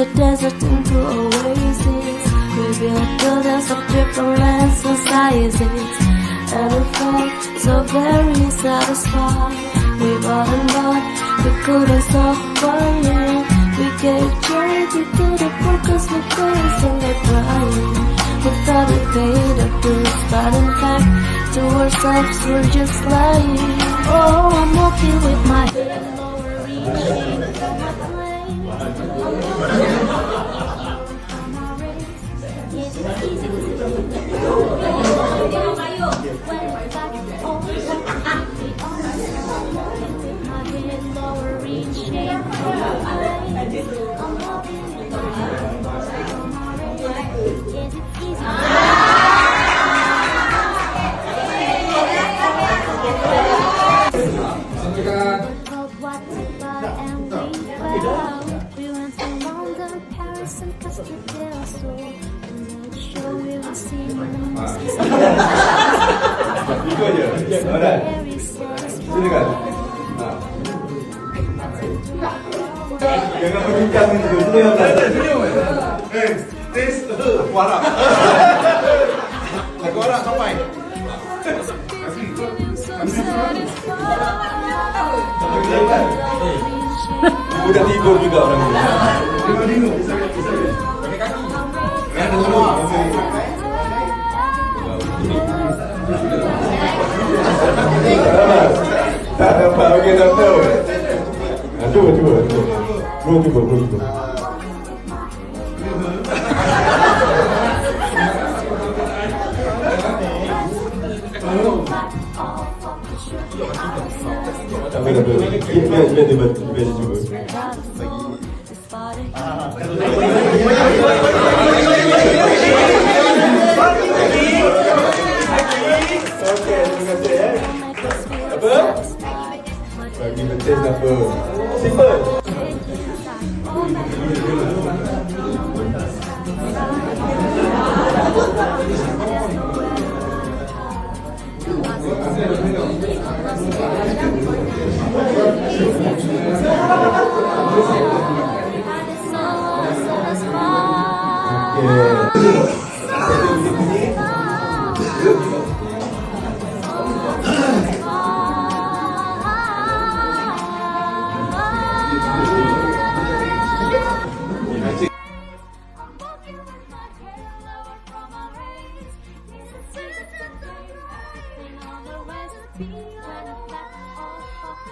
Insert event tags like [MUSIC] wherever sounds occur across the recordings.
the desert into oasis. We built buildings of different sizes. And we felt so very satisfied. We bought and bought, we couldn't stop buying. We gave charity to the poor cause we but in fact, to ourselves we're just lying. Oh, I'm walking with my head so I'm not sure we will see Itu aja. Ada. very satisfied. Sini kan. Nah. Jangan berbincang itu. Sini kan. Tes aku harap. Aku harap sampai. Udah tidur juga orang. Tidur [LAUGHS] Okay, now tá me. tá do tá do tá do tá Roll tá roll tá Tamam tá böyle. tá ben tá ben tá de tá Ah. Bagi betis apa Simple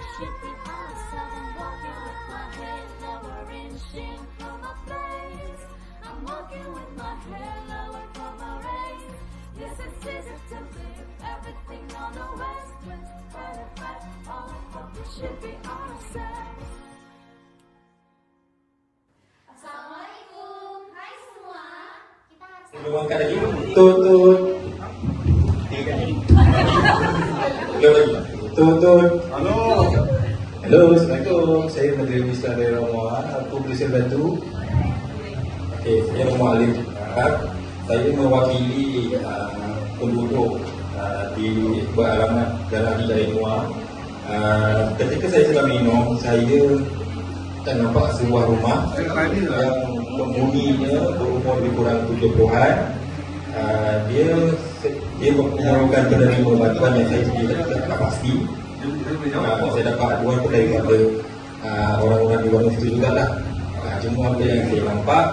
I'm walking with my head lower from my face. I'm walking with my head lower from my race. Yes, it's easy to believe everything on the west. But in fact, all of we should be ourselves. Assalamualaikum, hai semua. Kita harus Belum angkat lagi. Tut tut. Tiga kali. Belum tut. Halo. Halo, Assalamualaikum. Saya Menteri Wisata Daerah Muar. Aku Presiden Batu. Okey, saya Muar Alim. Saya mewakili uh, penduduk uh, di beralamat Jalan Hidayah Muar. Uh, ketika saya sedang minum, saya tak nampak sebuah rumah yang penghuninya berumur lebih kurang 70-an uh, dia dia menyalurkan penerima bantuan yang saya sendiri tidak tak pasti. Uh, saya dapat aduan pun daripada uh, orang-orang di luar situ juga lah uh, cuma apa yang saya nampak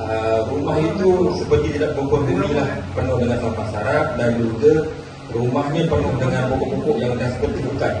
uh, rumah itu seperti tidak berpenghuni lah penuh dengan sampah sarap dan juga rumahnya penuh dengan pokok-pokok yang dah seperti hutan